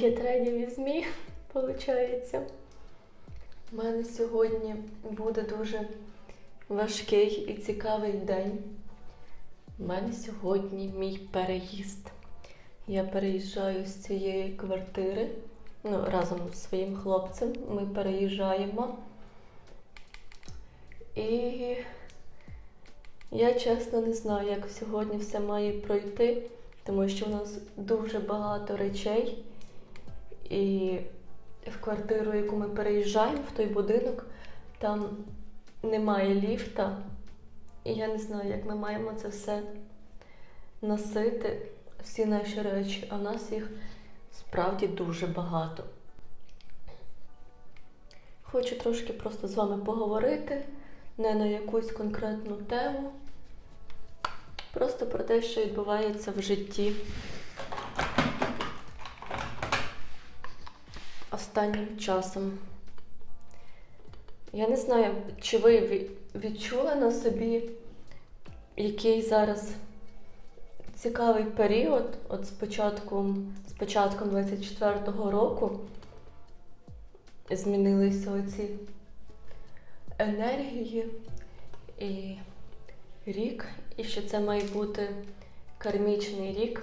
Ready with me, виходить. У мене сьогодні буде дуже важкий і цікавий день. У мене сьогодні мій переїзд. Я переїжджаю з цієї квартири ну, разом з своїм хлопцем. Ми переїжджаємо. І я чесно не знаю, як сьогодні все має пройти, тому що у нас дуже багато речей. І в квартиру, яку ми переїжджаємо, в той будинок, там немає ліфта. І я не знаю, як ми маємо це все носити, всі наші речі, а в нас їх справді дуже багато. Хочу трошки просто з вами поговорити, не на якусь конкретну тему, просто про те, що відбувається в житті. Останнім часом. Я не знаю, чи ви відчули на собі, який зараз цікавий період, от з початком, з початком 24-го року змінилися оці енергії і рік, і що це має бути кармічний рік.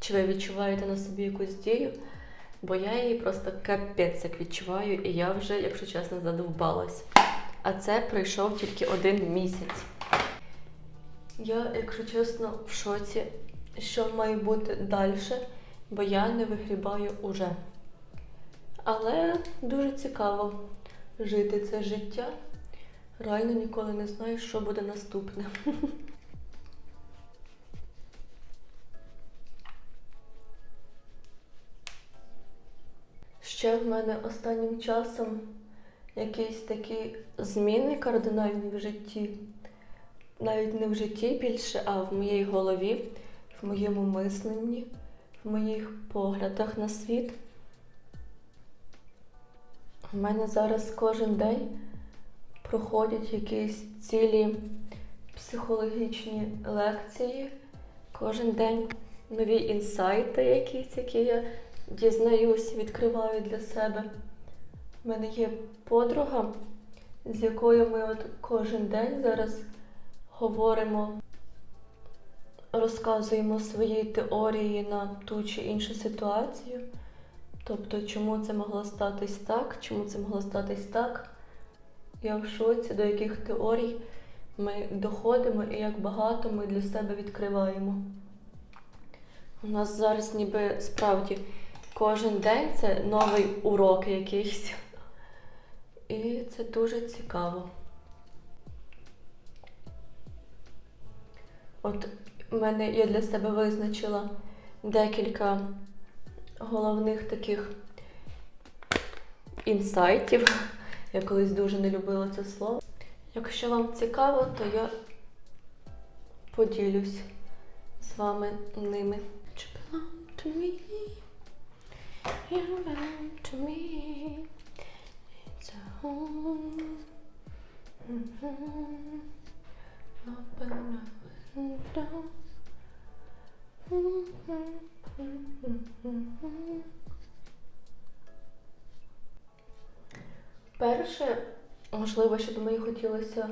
Чи ви відчуваєте на собі якусь дію? Бо я її просто капець як відчуваю, і я вже, якщо чесно, задовбалась. А це пройшов тільки один місяць. Я, якщо чесно, в шоці, що має бути далі, бо я не вигрібаю уже. Але дуже цікаво жити це життя. Реально ніколи не знаю, що буде наступне. Ще в мене останнім часом якісь такі зміни кардинальні в житті. Навіть не в житті більше, а в моїй голові, в моєму мисленні, в моїх поглядах на світ. У мене зараз кожен день проходять якісь цілі психологічні лекції. Кожен день нові інсайти якісь, які я дізнаюсь, відкриваю для себе. У мене є подруга, з якою ми от кожен день зараз говоримо, розказуємо свої теорії на ту чи іншу ситуацію. Тобто, чому це могло статись так, чому це могло статись так. Я в шоці, до яких теорій ми доходимо і як багато ми для себе відкриваємо. У нас зараз ніби справді кожен день це новий урок якийсь. І це дуже цікаво. От в мене я для себе визначила декілька головних таких інсайтів. Я колись дуже не любила це слово. Якщо вам цікаво, то я поділюсь з вами ними. Belong to. You belong to me. It's a home. Mhm. Open a window. Перше, можливо, що би мені хотілося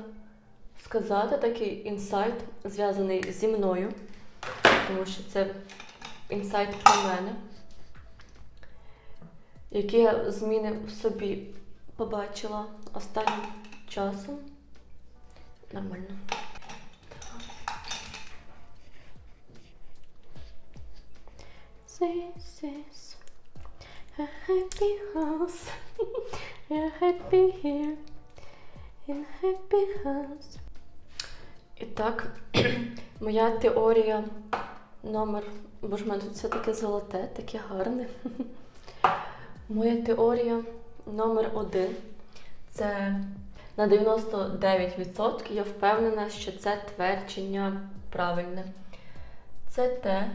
сказати, такий інсайт, зв'язаний зі мною, тому що це інсайт про мене, які я зміни в собі побачила останнім часом. Нормально. This is a happy house. We're happy here in happy house. І так, моя теорія номер, бо ж в мене тут все таке золоте, таке гарне. Моя теорія номер один це на 99% я впевнена, що це твердження правильне. Це те,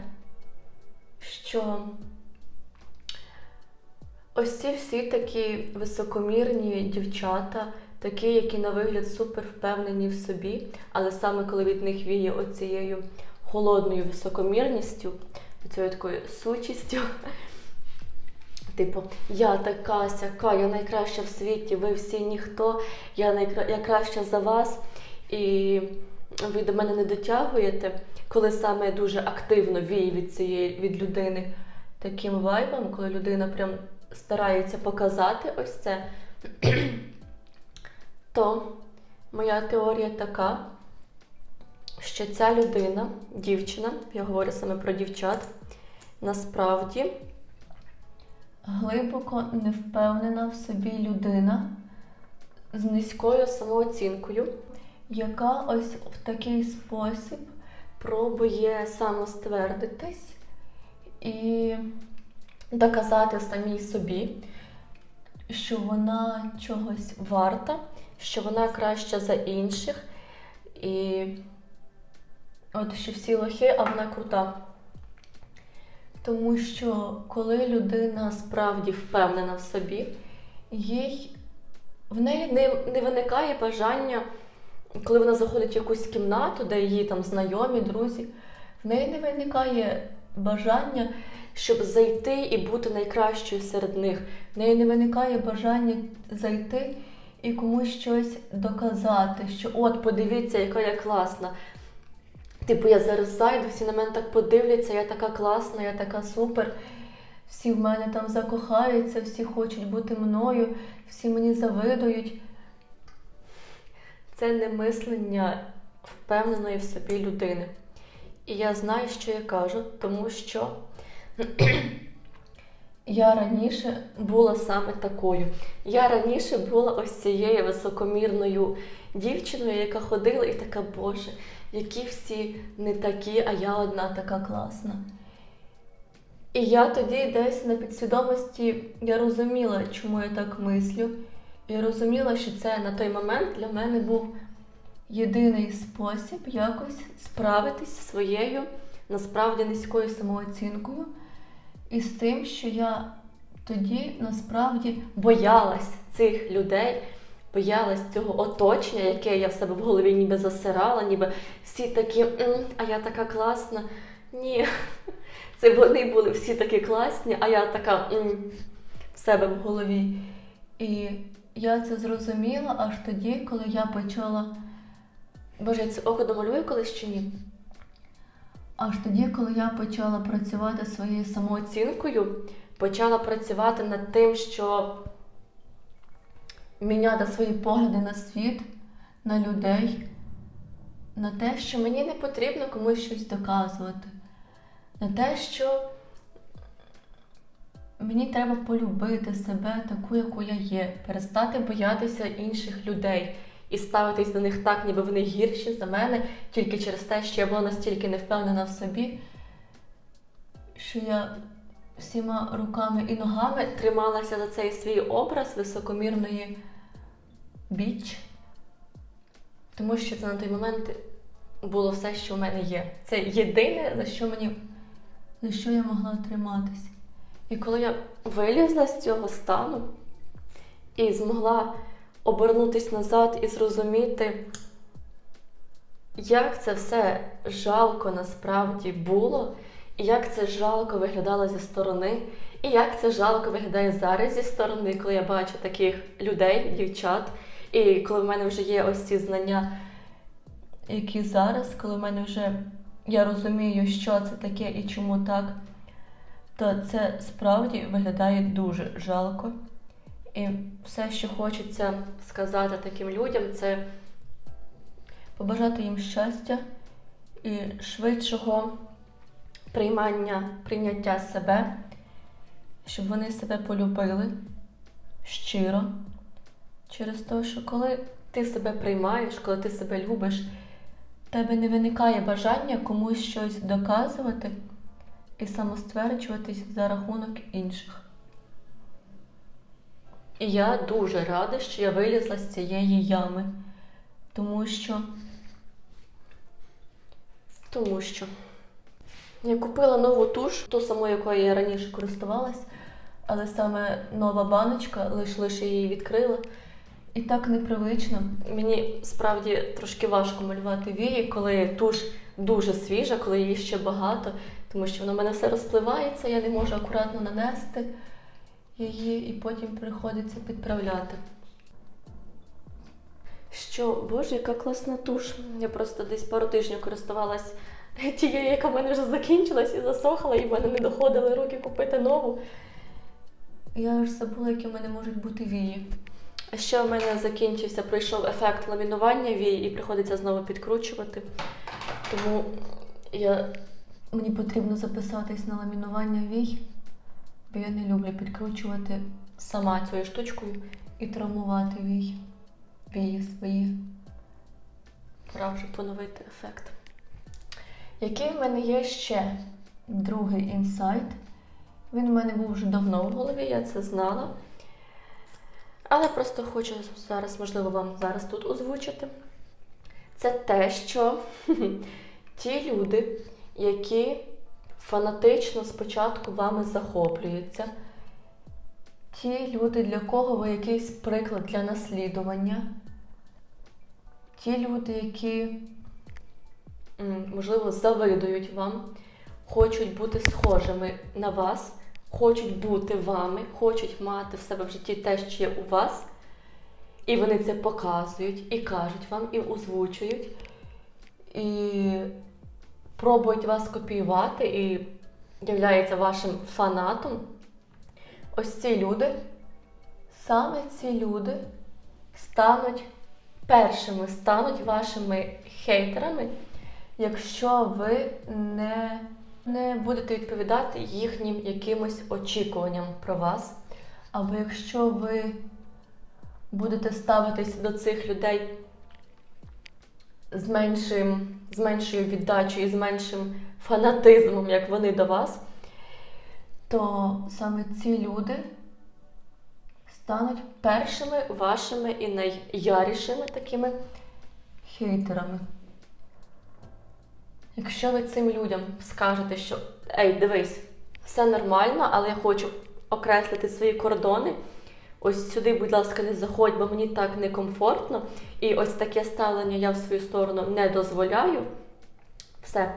що ось ці всі такі високомірні дівчата, такі, які на вигляд супер впевнені в собі, але саме коли від них віє оцією холодною високомірністю, цією такою сучістю, Типу, я така сяка, я найкраща в світі, ви всі ніхто, я найкра... я краща за вас. І ви до мене не дотягуєте, коли саме дуже активно віє від цієї від людини таким вайбом, коли людина прям старається показати ось це, то моя теорія така, що ця людина, дівчина, я говорю саме про дівчат, насправді глибоко не впевнена в собі людина з низькою самооцінкою, яка ось в такий спосіб пробує самоствердитись і доказати самій собі, що вона чогось варта, що вона краща за інших, і от що всі лохи, а вона крута. Тому що коли людина справді впевнена в собі, їй в неї не, не виникає бажання, коли вона заходить в якусь кімнату, де її там знайомі, друзі, в неї не виникає бажання, щоб зайти і бути найкращою серед них. В неї не виникає бажання зайти і комусь щось доказати, що от, подивіться, яка я класна. Типу, я зараз зайду, всі на мене так подивляться, я така класна, я така супер. Всі в мене там закохаються, всі хочуть бути мною, всі мені завидують. Це не мислення впевненої в собі людини. І я знаю, що я кажу, тому що я раніше була саме такою. Я раніше була ось цією високомірною дівчиною, яка ходила і така, Боже, які всі не такі, а я одна така класна. І я тоді десь на підсвідомості я розуміла, чому я так мислю. Я розуміла, що це на той момент для мене був єдиний спосіб якось справитись зі своєю насправді низькою самооцінкою і з тим, що я тоді насправді боялась цих людей, боялась цього оточення, яке я в себе в голові ніби засирала, ніби всі такі, а я така класна. Ні, це вони були всі такі класні, а я така в себе в голові. І я це зрозуміла аж тоді, коли я почала. Боже, я це око домалюю колись чи ні? Аж тоді, коли я почала працювати своєю самооцінкою, почала працювати над тим, що міняти свої погляди на світ, на людей, на те, що мені не потрібно комусь щось доказувати, на те, що мені треба полюбити себе таку, яку я є, перестати боятися інших людей і ставитись до них так, ніби вони гірші за мене, тільки через те, що я була настільки не впевнена в собі, що я всіма руками і ногами трималася за цей свій образ високомірної біч, тому що це на той момент було все, що в мене є. Це єдине, за що мені за що я могла триматися. І коли я вилізла з цього стану і змогла обернутися назад і зрозуміти, як це все жалко насправді було, і як це жалко виглядало зі сторони, і як це жалко виглядає зараз зі сторони, коли я бачу таких людей, дівчат, і коли в мене вже є ось ці знання, які зараз, коли в мене вже я розумію, що це таке і чому так, то це справді виглядає дуже жалко. І все, що хочеться сказати таким людям, це побажати їм щастя і швидшого приймання, прийняття себе, щоб вони себе полюбили щиро. Через те, що коли ти себе приймаєш, коли ти себе любиш, в тебе не виникає бажання комусь щось доказувати і самостверджуватись за рахунок інших. І я дуже рада, що я вилізла з цієї ями, тому що тому що я купила нову туш, ту саму, якою я раніше користувалась, але саме нова баночка, лише лише її відкрила. І так непривично. Мені справді трошки важко малювати вії, коли туш дуже свіжа, коли її ще багато, тому що воно в мене все розпливається, я не можу акуратно нанести. її і потім приходиться підправляти. Що, боже, яка класна туш. Я просто десь пару тижнів користувалась тією, яка в мене вже закінчилась і засохла, і в мене не доходили руки купити нову. Я аж забула, які в мене можуть бути вії. А ще в мене закінчився, пройшов ефект ламінування вій і приходиться знову підкручувати. Тому я... мені потрібно записатись на ламінування вій, бо я не люблю підкручувати сама цією штучкою і травмувати вій. Вії свої. Пора вже поновити ефект. Який в мене є ще другий інсайт? Він в мене був вже давно в голові, я це знала. Але просто хочу зараз, можливо, вам зараз тут озвучити. Це те, що ті люди, які фанатично спочатку вами захоплюються, ті люди, для кого ви якийсь приклад для наслідування, ті люди, які, можливо, завидують вам, хочуть бути схожими на вас, хочуть бути вами, хочуть мати в себе в житті те, що є у вас, і вони це показують, і кажуть вам, і озвучують, і пробують вас копіювати, і являються вашим фанатом. Ось ці люди, саме ці люди стануть першими, стануть вашими хейтерами, якщо ви не, не будете відповідати їхнім якимось очікуванням про вас. Або якщо ви будете ставитись до цих людей з, меншим, з меншою віддачею, з меншим фанатизмом, як вони до вас, то саме ці люди стануть першими вашими і найярішими такими хейтерами. Якщо ви цим людям скажете, що ей, дивись, все нормально, але я хочу окреслити свої кордони. Ось сюди, будь ласка, не заходь, бо мені так некомфортно. І ось таке ставлення я в свою сторону не дозволяю. Все,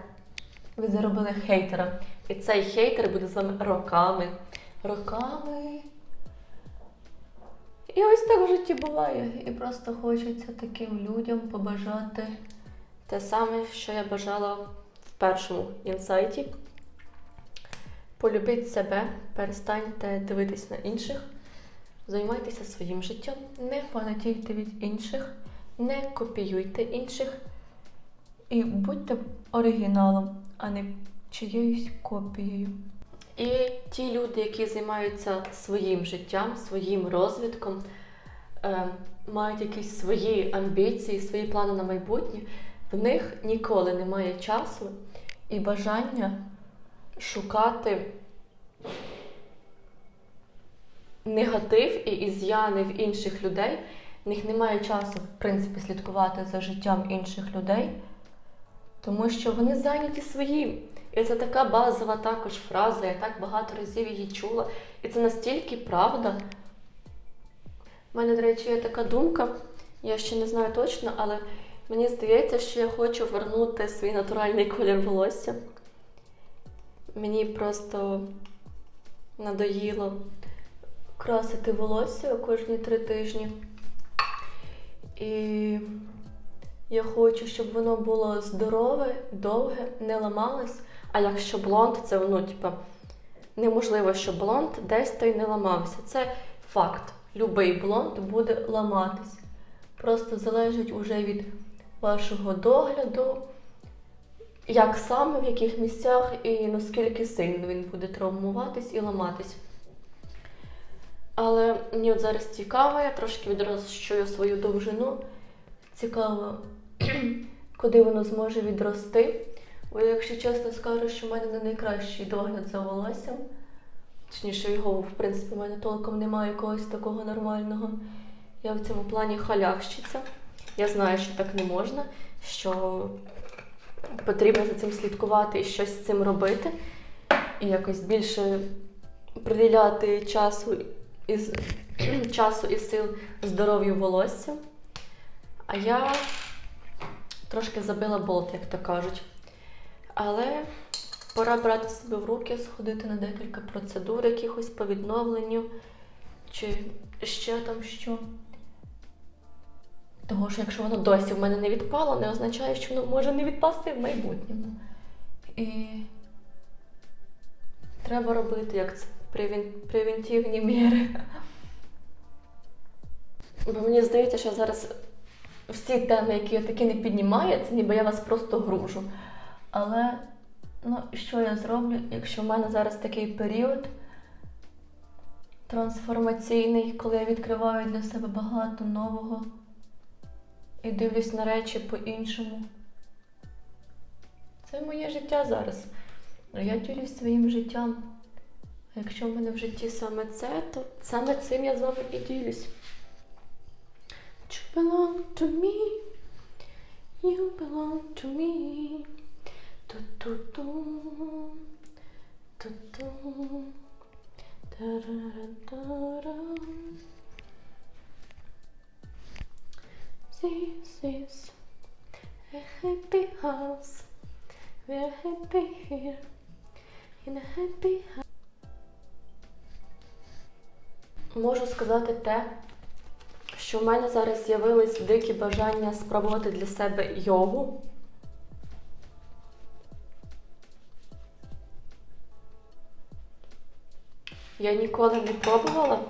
ви заробили хейтера. І цей хейтер буде з вами роками. Роками. І ось так в житті буває. І просто хочеться таким людям побажати те саме, що я бажала в першому інсайті. Полюбіть себе, перестаньте дивитись на інших, займайтеся своїм життям, не фанатійте від інших, не копіюйте інших і будьте оригіналом, а не чиєюсь копією. І ті люди, які займаються своїм життям, своїм розвитком, е, мають якісь свої амбіції, свої плани на майбутнє, в них ніколи немає часу і бажання шукати негатив і із'яни в інших людей. В них немає часу, в принципі, слідкувати за життям інших людей, тому що вони зайняті своїм. І це така базова також фраза, я так багато разів її чула. І це настільки правда. У мене, до речі, є така думка, я ще не знаю точно, але мені здається, що я хочу вернути свій натуральний колір волосся. Мені просто надоїло красити волосся кожні три тижні. І я хочу, щоб воно було здорове, довге, не ламалось. А якщо блонд, це ну, типа, неможливо, щоб блонд десь той не ламався. Це факт. Любий блонд буде ламатись. Просто залежить уже від вашого догляду, як саме, в яких місцях і наскільки сильно він буде травмуватись і ламатись. Але мені от зараз цікаво, я трошки відрощую свою довжину. Цікаво, куди воно зможе відрости. Бо, якщо чесно скажу, що в мене не найкращий догляд за волоссям. Точніше, його, в принципі, в мене толком немає якогось такого нормального. Я в цьому плані халявщиця. Я знаю, що так не можна, що потрібно за цим слідкувати і щось з цим робити. І якось більше приділяти часу і, часу і сил здоров'ю волосся. А я трошки забила болт, як то кажуть. Але пора брати себе в руки, сходити на декілька процедур, якихось по відновленню, чи ще там що. Того що якщо воно досі в мене не відпало, не означає, що воно може не відпасти в майбутньому. І треба робити як це превен... превентивні міри. Бо мені здається, що зараз всі теми, які я такі не піднімаю, це ніби я вас просто гружу. Але ну, що я зроблю, якщо в мене зараз такий період трансформаційний, коли я відкриваю для себе багато нового і дивлюсь на речі по-іншому. Це моє життя зараз. Я ділюсь своїм життям. А якщо в мене в житті саме це, то саме цим я з вами і ділюсь. You belong to me. You belong to me. Ту-ту-ту. Ту-ту. Та-ра-ра-та-ра. This is a happy house. We're happy here in a happy house. Можу сказати те, що в мене зараз з'явились дикі бажання спробувати для себе йогу. Я ніколи не пробувала,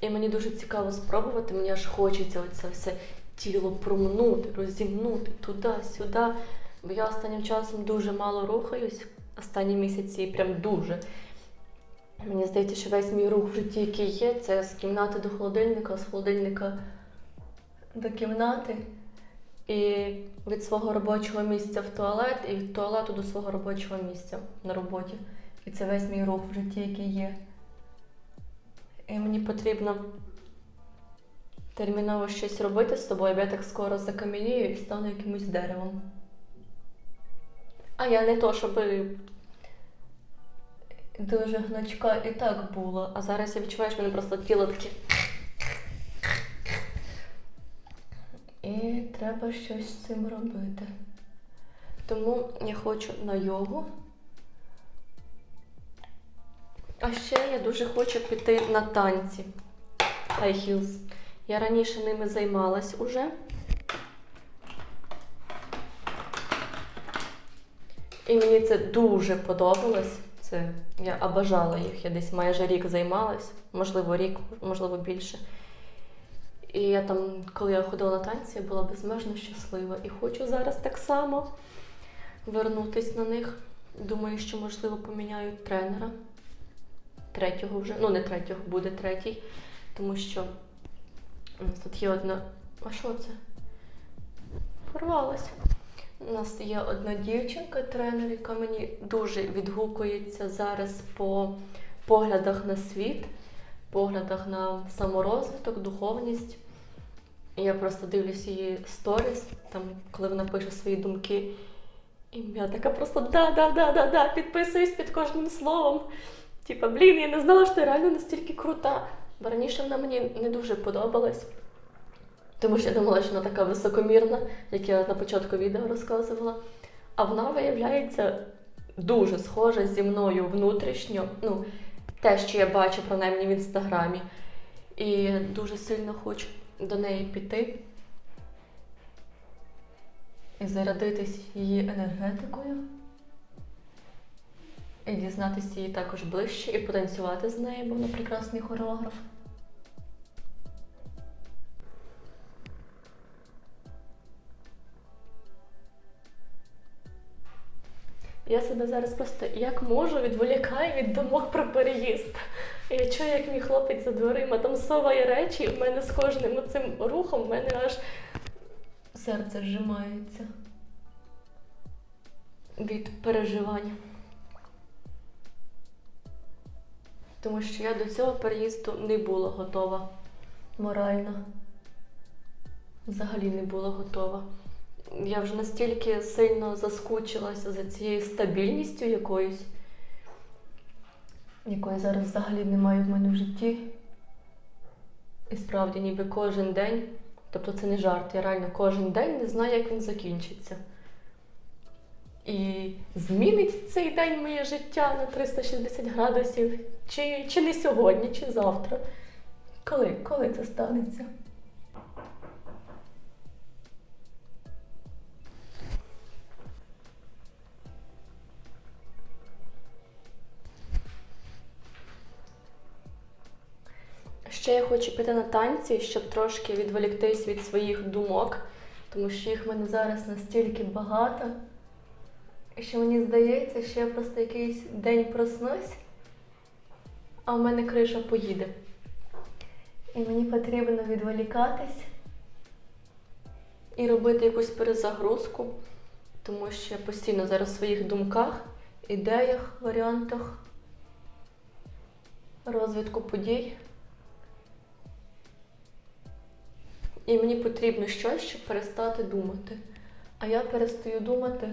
і мені дуже цікаво спробувати. Мені аж хочеться оце все тіло промнути, розімнути туди-сюди. Бо я останнім часом дуже мало рухаюсь, останні місяці прям дуже. Мені здається, що весь мій рух в житті, який є, це з кімнати до холодильника, з холодильника до кімнати. І від свого робочого місця в туалет, і від туалету до свого робочого місця на роботі. І це весь мій рух в житті, який є. І мені потрібно терміново щось робити з собою, бо я так скоро закам'янію і стану якимось деревом. А я не то, щоб дуже гнучка і так було. А зараз я відчуваю, що мене просто тіло таке. І треба щось з цим робити. Тому я хочу на йогу. А ще я дуже хочу піти на танці High Heels. Я раніше ними займалась уже. І мені це дуже подобалось. Це я обожала їх. Я десь майже рік займалась, можливо, рік, можливо, більше. І я там, коли я ходила на танці, я була безмежно щаслива. І хочу зараз так само вернутись на них. Думаю, що, можливо, поміняють тренера. Третього вже. Ну, не третього, буде третій. Тому що у нас тут є одна. А що це? Порвалась. У нас є одна дівчинка, тренер, яка мені дуже відгукується зараз по поглядах на світ, поглядах на саморозвиток, духовність. Я просто дивлюсь її сторіс, там, коли вона пише свої думки. І я така просто да-да-да-да-да, підписуюсь під кожним словом. Типа, блін, я не знала, що ти реально настільки крута. Бо раніше вона мені не дуже подобалась. Тому що я думала, що вона така високомірна, як я на початку відео розказувала. А вона виявляється дуже схожа зі мною внутрішньо. Ну, те, що я бачу принаймні в інстаграмі. І дуже сильно хочу до неї піти і зарядитись її енергетикою. І дізнатися її також ближче, і потанцювати з нею, бо вона прекрасний хореограф. Я себе зараз просто як можу відволікаю від думок про переїзд. Я чую, як мій хлопець за дверима там соває речі, і в мене з кожним цим рухом в мене аж серце зжимається від переживань. Тому що я до цього переїзду не була готова морально. Взагалі не була готова. Я вже настільки сильно заскучилася за цією стабільністю якоюсь, якої зараз взагалі немає в мене в житті. І справді, ніби кожен день, тобто це не жарт, я реально кожен день не знаю, як він закінчиться. І змінить цей день моє життя на 360 градусів, чи, чи не сьогодні, чи завтра. Коли? Коли це станеться? Ще я хочу піти на танці, щоб трошки відволіктись від своїх думок, тому що їх в мене зараз настільки багато, що мені здається, що я просто якийсь день проснусь, а в мене криша поїде. І мені потрібно відволікатись і робити якусь перезагрузку, тому що я постійно зараз в своїх думках, ідеях, варіантах розвитку подій. І мені потрібно щось, щоб перестати думати. А я перестаю думати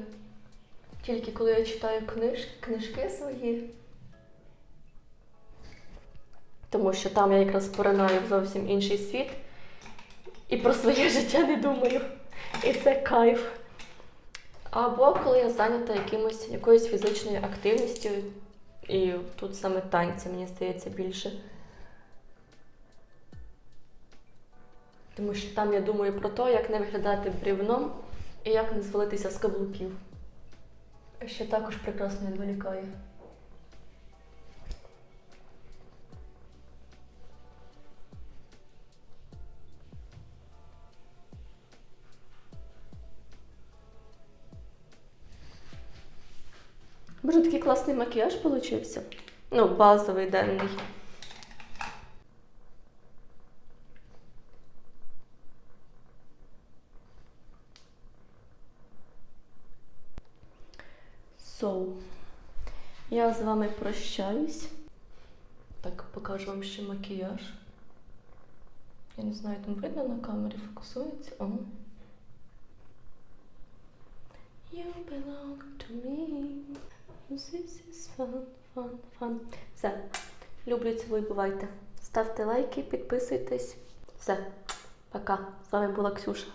тільки коли я читаю книж... книжки свої. Тому що там я якраз поринаю в зовсім інший світ і про своє життя не думаю. І це кайф. Або коли я зайнята якимось, якоюсь фізичною активністю, і тут саме танці, мені здається, більше. Тому що там я думаю про те, як не виглядати брівном і як не звалитися з каблуків. Що також прекрасно відволікає. Боже, такий класний макіяж получився. Ну, базовий денний. So, я з вами прощаюсь. Так, покажу вам ще макіяж. Я не знаю, там видно на камері фокусується. О. You belong to me. This is fun, fun, fun. Все. Люблю цілую, бувайте. Ставте лайки, підписуйтесь. Все. Пока. З вами була Ксюша.